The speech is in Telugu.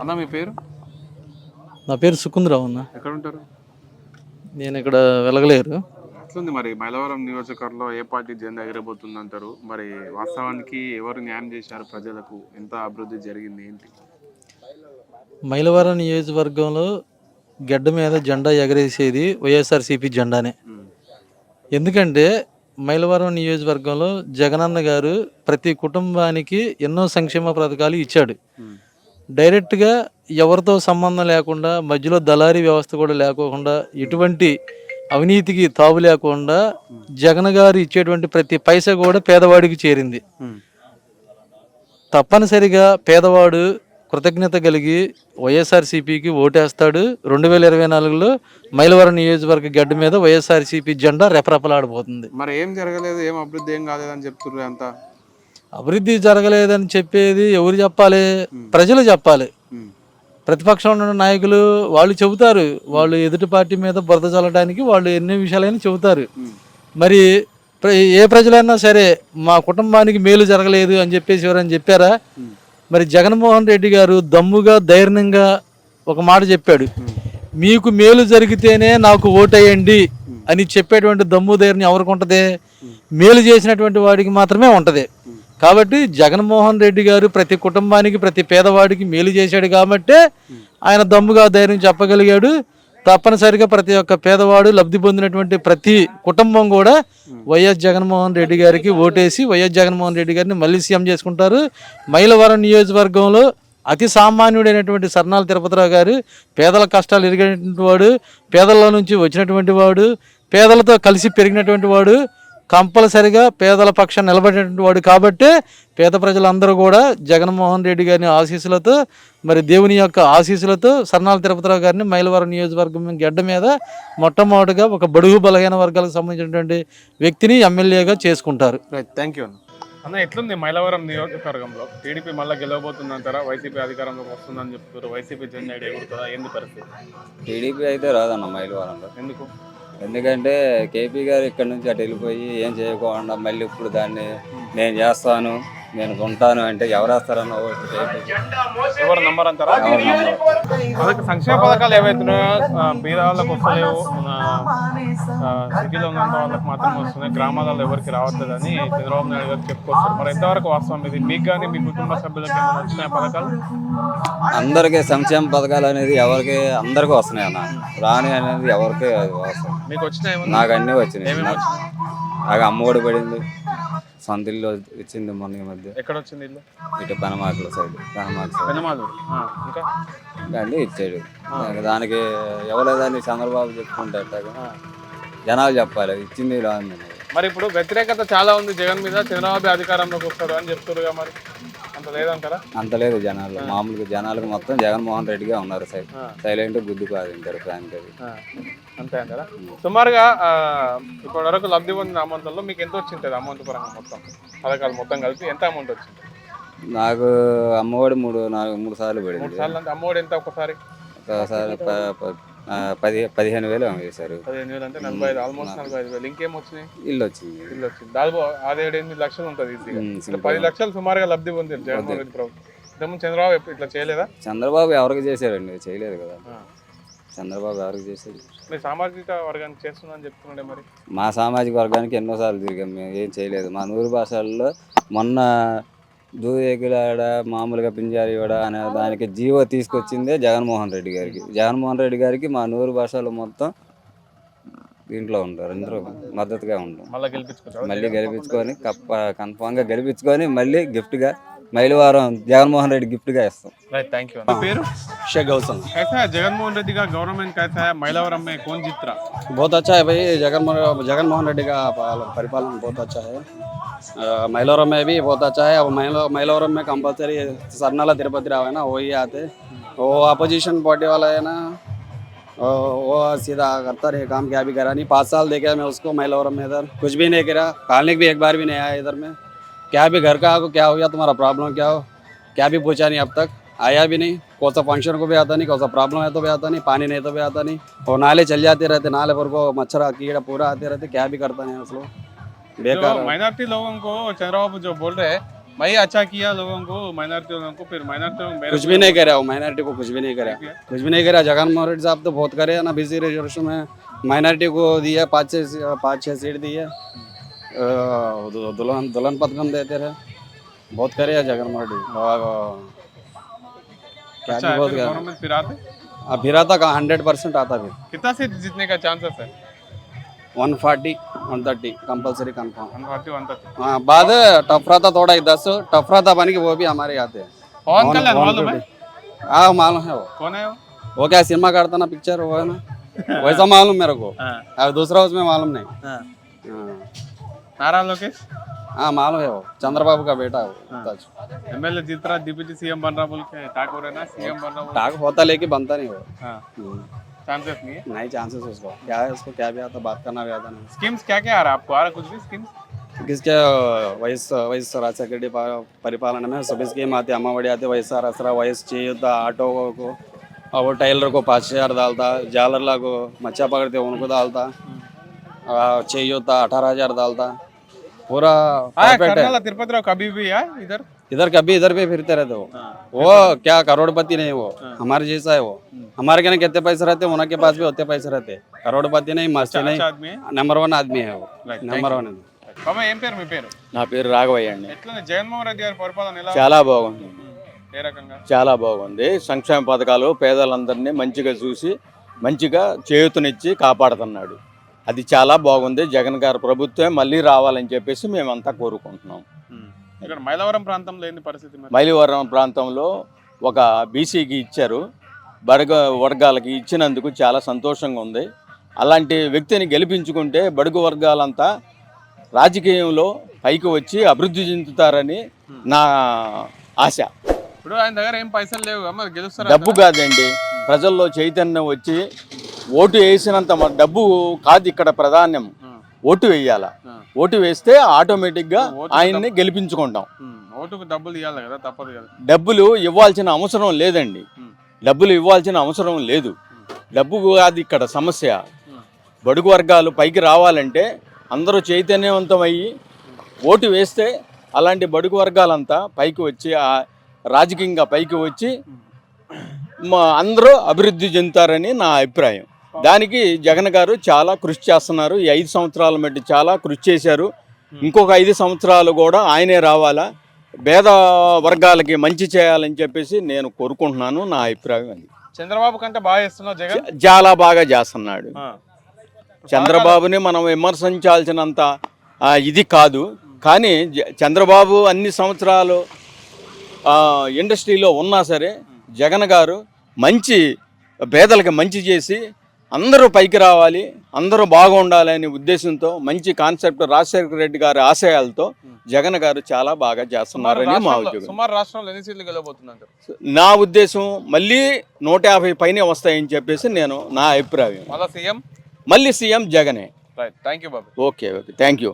అన్న మీ పేరు? నా పేరు సుకుందరావు అన్న. ఎక్కడ ఉంటారు నేను ఇక్కడ వెలగలేరు. ఎట్లుంది మరి? మైలవరం నియోజకవర్గంలో ఏ పార్టీ జెండా ఎగరబోతుంది అంటారు మరి వాస్తవానికి ఎవరు న్యాయం చేశారు ప్రజలకు? ఎంత అభివృద్ధి జరిగింది? ఏంటి? మైలవరం నియోజకవర్గంలో గడ్డ మీద జెండా ఎగరేసేది వైఎస్ఆర్సీపీ జెండానే. ఎందుకంటే మైలవరం నియోజకవర్గంలో జగనన్న గారు ప్రతి కుటుంబానికి ఎన్నో సంక్షేమ పథకాలు ఇచ్చాడు. డైరెక్ట్గా ఎవరితో సంబంధం లేకుండా మధ్యలో దళారీ వ్యవస్థ కూడా లేకోకుండా ఎటువంటి అవినీతికి తావు లేకుండా జగన్ గారు ఇచ్చేటువంటి ప్రతి పైసా కూడా పేదవాడికి చేరింది. తప్పనిసరిగా పేదవాడు కృతజ్ఞత కలిగి వైఎస్ఆర్సీపీకి ఓటేస్తాడు. రెండు వేల ఇరవై నాలుగులో మైలవరం నియోజకవర్గ గడ్డ మీద వైఎస్ఆర్సీపీ జెండా రెపరెపలాడబోతుంది. మరి ఏం జరగలేదు ఏం అభివృద్ధి ఏం కాలేదని చెప్తున్నారు అంతా? అభివృద్ధి జరగలేదని చెప్పేది ఎవరు చెప్పాలి? ప్రజలు చెప్పాలి. ప్రతిపక్షంలో ఉన్న నాయకులు వాళ్ళు చెబుతారు. వాళ్ళు ఎదుటి పార్టీ మీద బురద చల్లడానికి వాళ్ళు ఎన్ని విషయాలైనా చెబుతారు. మరి ఏ ప్రజలైనా సరే మా కుటుంబానికి మేలు జరగలేదు అని చెప్పేసి ఎవరైనా చెప్పారా. మరి జగన్మోహన్ రెడ్డి గారు దమ్ముగా ధైర్యంగా ఒక మాట చెప్పాడు. మీకు మేలు జరిగితేనే నాకు ఓటేయండి అని చెప్పేటువంటి దమ్ము ధైర్యం ఎవరికి ఉంటది? మేలు చేసినటువంటి వాడికి మాత్రమే ఉంటది. కాబట్టి జగన్మోహన్ రెడ్డి గారు ప్రతి కుటుంబానికి ప్రతి పేదవాడికి మేలు చేశాడు కాబట్టే ఆయన దమ్ముగా ధైర్యం చెప్పగలిగాడు. తప్పనిసరిగా ప్రతి ఒక్క పేదవాడు లబ్ధి పొందినటువంటి ప్రతి కుటుంబం కూడా వైఎస్ జగన్మోహన్ రెడ్డి గారికి ఓటేసి వైఎస్ జగన్మోహన్ రెడ్డి గారిని మళ్ళీ సీఎం చేసుకుంటారు. మైలవరం నియోజకవర్గంలో అతి సామాన్యుడైనటువంటి సర్నాల తిరుపతిరావు గారు పేదల కష్టాలు ఎరిగినటువంటి వాడు పేదల నుంచి వచ్చినటువంటి వాడు పేదలతో కలిసి పెరిగినటువంటి వాడు కంపల్సరిగా పేదల పక్షాన నిలబడినటువంటి వాడు కాబట్టే పేద ప్రజలందరూ కూడా జగన్మోహన్ రెడ్డి గారిని ఆశీస్సులతో మరి దేవుని యొక్క ఆశీస్సులతో సర్నాల తిరుపతిరావు గారిని మైలవరం నియోజకవర్గం గడ్డ మీద మొట్టమొదటిగా ఒక బడుగు బలహీన వర్గాలకు సంబంధించినటువంటి వ్యక్తిని ఎమ్మెల్యేగా చేసుకుంటారు. రైట్ థ్యాంక్ యూ అన్న ఎట్లుంది మైలవరం నియోజకవర్గంలో? టీడీపీ మళ్ళీ గెలవబోతుంది అంటారా? వైసీపీ అధికారంలోకి వస్తుందని చెప్తారు వైసీపీ జెండా ఎగురుతుందా? ఏంది పరిస్థితి? టీడీపీ అయితే రాదన్న మైలవరంలో. ఎందుకు? ఎందుకంటే కేపీ గారు ఇక్కడ నుంచి అటు వెళ్ళిపోయి ఏం చేయకుండా మళ్ళీ ఇప్పుడు దాన్ని నేను చేస్తాను. నేను ఉంటాను అంటే ఎవరు వేస్తారన్న ఎవరు నంబర్ అంటారా. అదొక సంక్షేమ పథకాలు ఏవైతున్నాయో బీద వాళ్ళకి వస్తలేవు సిటీలో ఉన్న వాళ్ళకి మాత్రం వస్తున్నాయి గ్రామాలలో ఎవరికి రావట్లేదు అని చంద్రబాబు నాయుడు గారు చెప్పుకొస్తారు. మరి ఎంతవరకు వాస్తవం ఇది? మీకు కానీ మీ కుటుంబ సభ్యులకి ఏమైనా వచ్చినాయి పథకాలు? అందరికీ సంక్షేమ పథకాలు అనేది ఎవరికి అందరికీ వస్తున్నాయి అన్న రాని అనేది ఎవరికి వస్తాయి మీకు వచ్చినాయి? నాకు అన్నీ వచ్చినాయి? నాకు నాకు అమ్మఒడి పడింది. సొంత ఇల్లు వచ్చింది మొన్న ఈ మధ్య. ఎక్కడ వచ్చింది ఇల్లు? ఇటు పనమాకుల సైడ్ సైడ్. ఆ, ఇంకా? ఇచ్చాడు. దానికి- ఎవలేదని చంద్రబాబు చెప్పుకుంటే ఎట్టాగా జనాలు చెప్పాలి ఇచ్చింది ఇలా. మరి ఇప్పుడు వ్యతిరేకత చాలా ఉంది జగన్ మీద చంద్రబాబు అధికారంలోకి వస్తాడు అని చెప్తారుగా మరి? అంత లేదంటారా? అంత లేదు జనాలు. మామూలుగా జనాలకు మొత్తం జగన్మోహన్ రెడ్డిగా ఉన్నారు సై ఆ. సైలెంట్ గుద్దు కాదు ఇంటారు అది ఆ, అంతే అంటారా? సుమారుగా ఇప్పటి వరకు లబ్ధి పొందిన అమౌంట్లో మీకు ఎంత వచ్చింటుంది అమౌంట్ పరంగా మొత్తం? పథకాలు మొత్తం కలిపి ఎంత అమౌంట్ వచ్చింది? నాకు అమ్మఒడి మూడు నాలుగు మూడు సార్లు మూడు పడింది సార్లు అంటే అమౌంట్ ఎంత ఒకసారి ఒకసారి పది పదిహేను వేలు వేశారు పదిహేను వేలు అంటే నలభై ఐదు ఆల్మోస్ట్ నలభై ఐదు వేలు. ఇంకేం వచ్చినాయి? ఇల్లు వచ్చింది. ఇల్లు వచ్చింది. దాదాపు ఆరేడు ఎనిమిది లక్షలు ఉంటుంది. పది లక్షలు సుమారుగా లబ్ధి పొందారు జగన్మోహన్ రెడ్డి ప్రభుత్వం. ఇంతకుముందు చంద్రబాబు ఇట్లా చేయలేదా? చంద్రబాబు ఎవరికి చేశారండి చేయలేదు కదా. చంద్రబాబు ఎవరికి మీ సామాజిక వర్గానికి చెప్తున్నాడే మరి? మా సామాజిక వర్గానికి ఎన్నోసార్లు తిరిగాం మేము ఏం చేయలేదు. మా నూరు భాషల్లో మొన్న దూదేకులాడ మామూలుగా పింజారివాడ అనే దానికి జీవో తీసుకొచ్చిందే జగన్మోహన్ రెడ్డి గారికి. జగన్మోహన్ రెడ్డి గారికి మా నూరు భాషలు మొత్తం దీంట్లో ఉంటారు అందరూ మద్దతుగా ఉంటాం. మళ్ళీ గెలిపించుకుంటారు. మళ్ళీ గెలిపించుకొని కప్ప కన్ఫామ్గా గెలిపించుకొని మళ్ళీ గిఫ్ట్గా మైలవారం జగన్మోహన్ రెడ్డి గిఫ్ట్గా ఇస్తాం రైట్ థ్యాంక్ యూ పేరు शेख गौसम कैसा है जगनमोहन रेड्डी का गवर्नमेंट कैसा है मैलावरम में कौन जीत रहा बहुत अच्छा है भाई जगन जगन मोहन रेड्डी का पाल- परिपालन बहुत अच्छा है अ, मैलोरम में भी बहुत अच्छा है अब मैलो मैलोरम में कंपलसरी सरनाला तिरुपति राव है ना वही आते वो अपोजिशन पार्टी वाला है ना वो वो सीधा करता रहे काम क्या भी करा नहीं पाँच साल देखे मैं उसको मैलोरम में इधर कुछ भी नहीं करा कालने भी एक बार भी नहीं आया इधर में क्या भी घर का आपको क्या हो गया तुम्हारा प्रॉब्लम क्या हो क्या भी पूछा नहीं अब तक आया भी नहीं कौन सा फ़ंक्शन को भी आता नहीं कौन सा प्रॉब्लम है तो भी आता नहीं पानी नहीं तो भी आता नहीं और नाले चल जाते रहते नाले पर को मच्छर कीड़ा पूरा आते रहते क्या भी करता नहीं उस लोग बेकार माइनॉरिटी लोगों को चंद्रबाबू जो बोल रहे हैं भाई अच्छा किया लोगों को माइनॉरिटी लोगों को फिर माइनॉरिटी कुछ भी नहीं करे। वो माइनॉरिटी को कुछ भी नहीं करे। कुछ भी नहीं करे जगनमोहन रेड्डी साहब तो बहुत करे ना बीसी रिजर्वेशन में माइनॉरिटी को दिया पाँच छः पाँच छः सीट दी दु- दुल्हन दुल्हन पथकम देते रहे। बहुत करे है और, क्या अच्छा बहुत फिर फिर आते? फिर आता कहाँ? हंड्रेड परसेंट आता फिर। कितना सीट जीतने का चांसेस है? One forty one thirty compulsory confirm हाँ बाद टफ रहा था थोड़ा ही दस टफ रहा था बन के वो भी हमारे आते हैं। पवन कल्याण मालूम है? हाँ मालूम है वो। कौन है वो? वो क्या सिनेमा करता ना पिक्चर वो है ना? वैसा मालूम मेरे को। हाँ। दूसरा उसमें मालूम नहीं। हाँ हाँ। नारा लोकेश हाँ मालूम है वो चंद्रबाबू का बेटा है वो अच्छा। एमएलए जीत रहा डिप्टी सीएम बन रहा बोल के ठाकुर है ना सीएम बन रहा बोल टाक होता लेके बनता नहीं वो हाँ हम्म। चांसेस नहीं है नहीं चांसेस उसको क्या है उसको क्या भी आता बात करना भी आता नहीं स्कीम्स क्या क्या आ रहा है आपको आ रहा है कुछ भी स्कीम्स किसके వైఎస్ వైఎస్ రాజశేఖర రెడ్డి పా- పరిపాలన में सभी स्कीम आती अम्मावड़ी आती वैएसआर असरा वयस चाहिए ऑटो को और वो टेलर को पाँच हजार डालता जालरला को मच्छा पकड़ते उनको डालता आ, चाहिए होता अठारह हजार डालता पूरा हाँ perfect है करनाला तिरुपति राव कभी भी है इधर इधर कभी इधर पे फिरते रहते वो वो क्या करोड़पति नहीं वो हमारे जैसा है वो हमारे के ना कितने पैसे रहते हैं उनके पास भी उतने पैसे रहते हैं करोड़पति नहीं मस्ती नहीं अच्छा आदमी है నెంబర్ వన్ ఆద్మీ హే Right, నెంబర్ వన్ బాబా ఏం పేరు మీ పేరు నా పేరు రాఘవయ్య అండి ఎట్లా జగన్మోహన్ రెడ్డి గారి పరిపాలన ఎలా చాలా బాగుంది ఏ రకంగా చాలా బాగుంది సంక్షేమ పథకాలు పేదలందరినీ మంచిగా చూసి మంచిగా చేయూతనిచ్చి కాపాడుతున్నాడు అది చాలా బాగుంది. జగన్ గారి ప్రభుత్వం మళ్ళీ రావాలని చెప్పేసి మేమంతా కోరుకుంటున్నాం. ఇక్కడ మైలవరం ప్రాంతంలో ఏంది పరిస్థితి మైలివరం ప్రాంతంలో ఒక బీసీకి ఇచ్చారు. బడుగ వర్గాలకి ఇచ్చినందుకు చాలా సంతోషంగా ఉంది. అలాంటి వ్యక్తిని గెలిపించుకుంటే బడుగు వర్గాలంతా రాజకీయంలో పైకి వచ్చి అభివృద్ధి చెందుతారని నా ఆశ. ఇప్పుడు ఆయన దగ్గర ఏం పైసలు లేవు డబ్బు కాదండి. ప్రజల్లో చైతన్యం వచ్చి ఓటు వేసినంత డబ్బు కాదు ఇక్కడ ప్రధానం ఓటు వేయాల? ఓటు వేస్తే ఆటోమేటిక్గా ఆయన్ని గెలిపించుకుంటాం. ఓటుకు డబ్బులు ఇవ్వాలి కదా తప్పదు కదా. డబ్బులు ఇవ్వాల్సిన అవసరం లేదండి. డబ్బులు ఇవ్వాల్సిన అవసరం లేదు. డబ్బు కాదు ఇక్కడ సమస్య. బడుగు వర్గాలు పైకి రావాలంటే అందరూ చైతన్యవంతమయ్యి ఓటు వేస్తే అలాంటి బడుగు వర్గాలంతా పైకి వచ్చి ఆ రాజకీయంగా పైకి వచ్చి మా అందరూ అభివృద్ధి చెందుతారని నా అభిప్రాయం. దానికి జగన్ గారు చాలా కృషి చేస్తున్నారు. ఈ ఐదు సంవత్సరాల మట్టి చాలా కృషి చేశారు. ఇంకొక ఐదు సంవత్సరాలు కూడా ఆయనే రావాలా? పేద వర్గాలకి మంచి చేయాలని చెప్పేసి నేను కోరుకుంటున్నాను. నా అభిప్రాయం అది. చంద్రబాబు కంటే బాగా చేస్తున్నావు జగన్? చాలా బాగా చేస్తున్నాడు. చంద్రబాబుని మనం విమర్శించాల్సినంత ఇది కాదు. కానీ చంద్రబాబు అన్ని సంవత్సరాలు ఇండస్ట్రీలో ఉన్నా సరే జగన్ గారు మంచి పేదలకు మంచి చేసి అందరూ పైకి రావాలి అందరూ బాగుండాలి అనే ఉద్దేశంతో మంచి కాన్సెప్ట్ రాజశేఖర రెడ్డి గారి ఆశయాలతో జగన్ గారు చాలా బాగా చేస్తున్నారని మా ఉద్యోగం నా ఉద్దేశం మళ్ళీ నూట యాభై పైనే వస్తాయని చెప్పేసి నేను నా అభిప్రాయం. మళ్ళా సీఎం? మళ్ళీ సీఎం జగనే. Right thank you Babu. Okay okay thank you